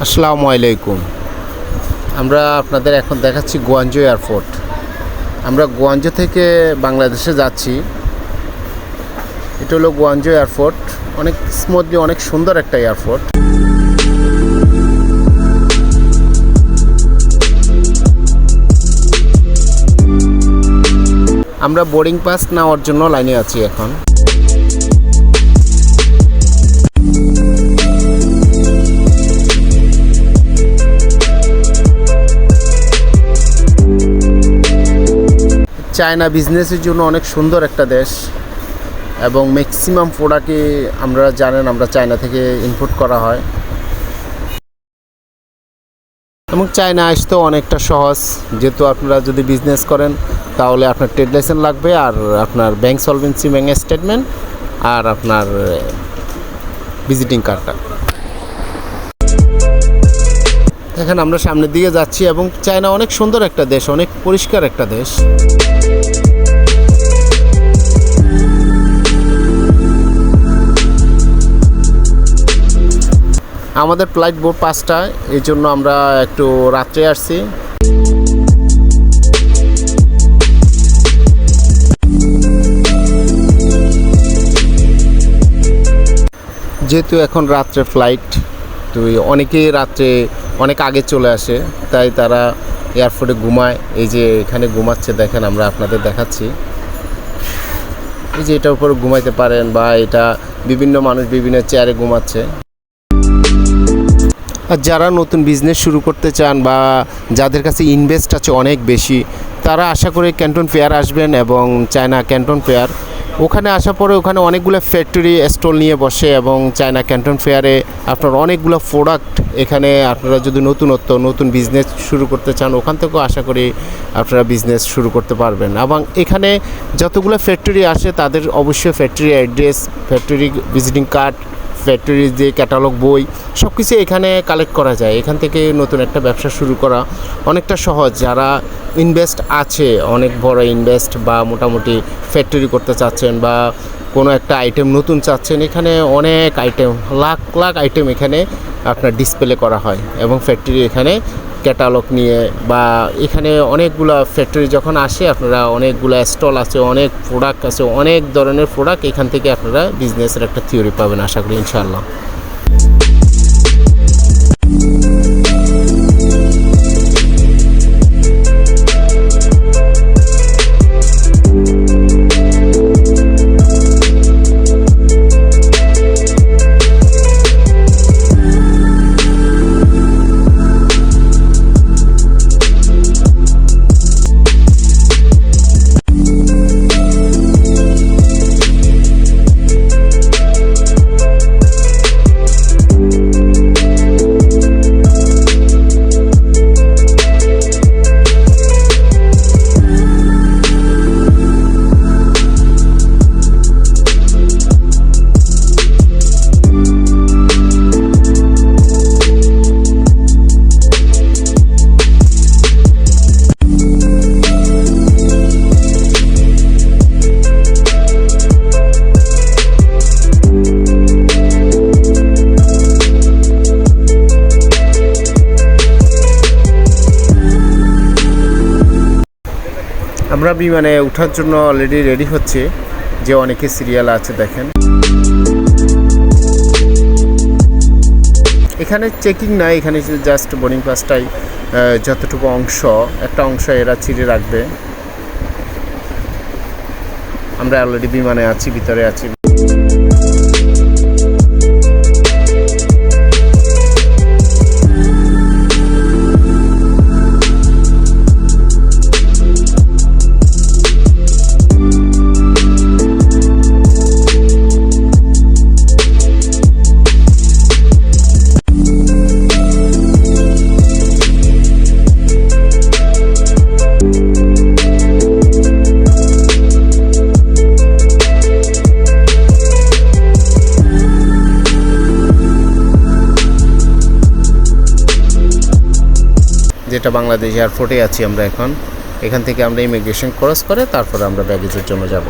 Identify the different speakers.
Speaker 1: আসসালামু আলাইকুম। আমরা আপনাদের এখন দেখাচ্ছি গোয়াঞ্জো এয়ারপোর্ট। আমরা গোয়াঞ্জো থেকে বাংলাদেশে যাচ্ছি। এটা হলো গোয়াঞ্জো এয়ারপোর্ট। অনেক স্মুথলি অনেক সুন্দর একটা এয়ারপোর্ট। আমরা বোর্ডিং পাস নেওয়ার জন্য লাইনে আছি এখন। চায়না বিজনেসের জন্য অনেক সুন্দর একটা দেশ এবং ম্যাক্সিমাম প্রোডাক্টই আমরা জানেন, আমরা চায়না থেকে ইনপুট করা হয়। এবং চায়না আসতেও অনেকটা সহজ। যেহেতু আপনারা যদি বিজনেস করেন, তাহলে আপনার ট্রেড লাইসেন্স লাগবে আর আপনার ব্যাংক সলভেন্সি ব্যাংক স্টেটমেন্ট আর আপনার ভিজিটিং কার্ডটা দেখেন আমরা সামনের দিকে যাচ্ছি এবং চায়না অনেক সুন্দর একটা দেশ, অনেক পরিষ্কার একটা দেশ। আমাদের ফ্লাইট বোর্ড পাঁচটায়, এই জন্য আমরা একটু রাত্রে আসছি। যেহেতু এখন রাত্রে ফ্লাইট তো অনেকেই রাত্রে অনেক আগে চলে আসে, তাই তারা এয়ারপোর্টে ঘুমায়। এই যে এখানে ঘুমাচ্ছে, দেখেন আমরা আপনাদের দেখাচ্ছি। এই যে এটার উপরে ঘুমাইতে পারেন বা এটা বিভিন্ন মানুষ বিভিন্ন চেয়ারে ঘুমাচ্ছে। আর যারা নতুন বিজনেস শুরু করতে চান বা যাদের কাছে ইনভেস্ট আছে অনেক বেশি, তারা আশা করে ক্যান্টন ফেয়ার আসবেন এবং চায়না ক্যান্টন ফেয়ার ওখানে আসার পরে ওখানে অনেকগুলো ফ্যাক্টরি স্টল নিয়ে বসে এবং চায়না ক্যান্টন ফেয়ারে আপনার অনেকগুলো প্রোডাক্ট এখানে আপনারা যদি নতুনত্ব, নতুন বিজনেস শুরু করতে চান, ওখান থেকেও আশা করি আপনারা বিজনেস শুরু করতে পারবেন। এবং এখানে যতগুলো ফ্যাক্টরি আসে, তাদের অবশ্যই factory address factory visiting card ফ্যাক্টরির যে ক্যাটালগ বই সব কিছু এখানে কালেক্ট করা যায়। এখান থেকে নতুন একটা ব্যবসা শুরু করা অনেকটা সহজ। যারা ইনভেস্ট আছে, অনেক বড় ইনভেস্ট বা মোটামুটি ফ্যাক্টরি করতে চাচ্ছেন বা কোনো একটা আইটেম নতুন চাচ্ছেন, এখানে অনেক আইটেম লাখ লাখ আইটেম এখানে আপনার ডিসপ্লে করা হয় এবং ফ্যাক্টরি এখানে ক্যাটালগ নিয়ে বা এখানে অনেকগুলো ফ্যাক্টরি যখন আসে, আপনারা অনেকগুলো স্টল আছে, অনেক প্রোডাক্ট আছে, অনেক ধরনের প্রোডাক্ট এখান থেকে আপনারা বিজনেসের একটা থিওরি পাবেন, আশা করি, ইনশাআল্লাহ। আমরা বিমানে ওঠার জন্য অলরেডি রেডি হচ্ছে যে অনেকে সিরিয়াল আছে, দেখেন। এখানে চেকিং নাই, এখানে জাস্ট বোর্ডিং পাসটাই যতটুকু অংশ, একটা অংশ এরা ছিঁড়ে রাখবে। আমরা অলরেডি বিমানে আছি, ভিতরে আছি। যেটা বাংলাদেশ এয়ারপোর্টে আছি আমরা এখন, এখান থেকে আমরা ইমিগ্রেশন ক্রস করে তারপরে আমরা ব্যাগেজের জন্য যাব।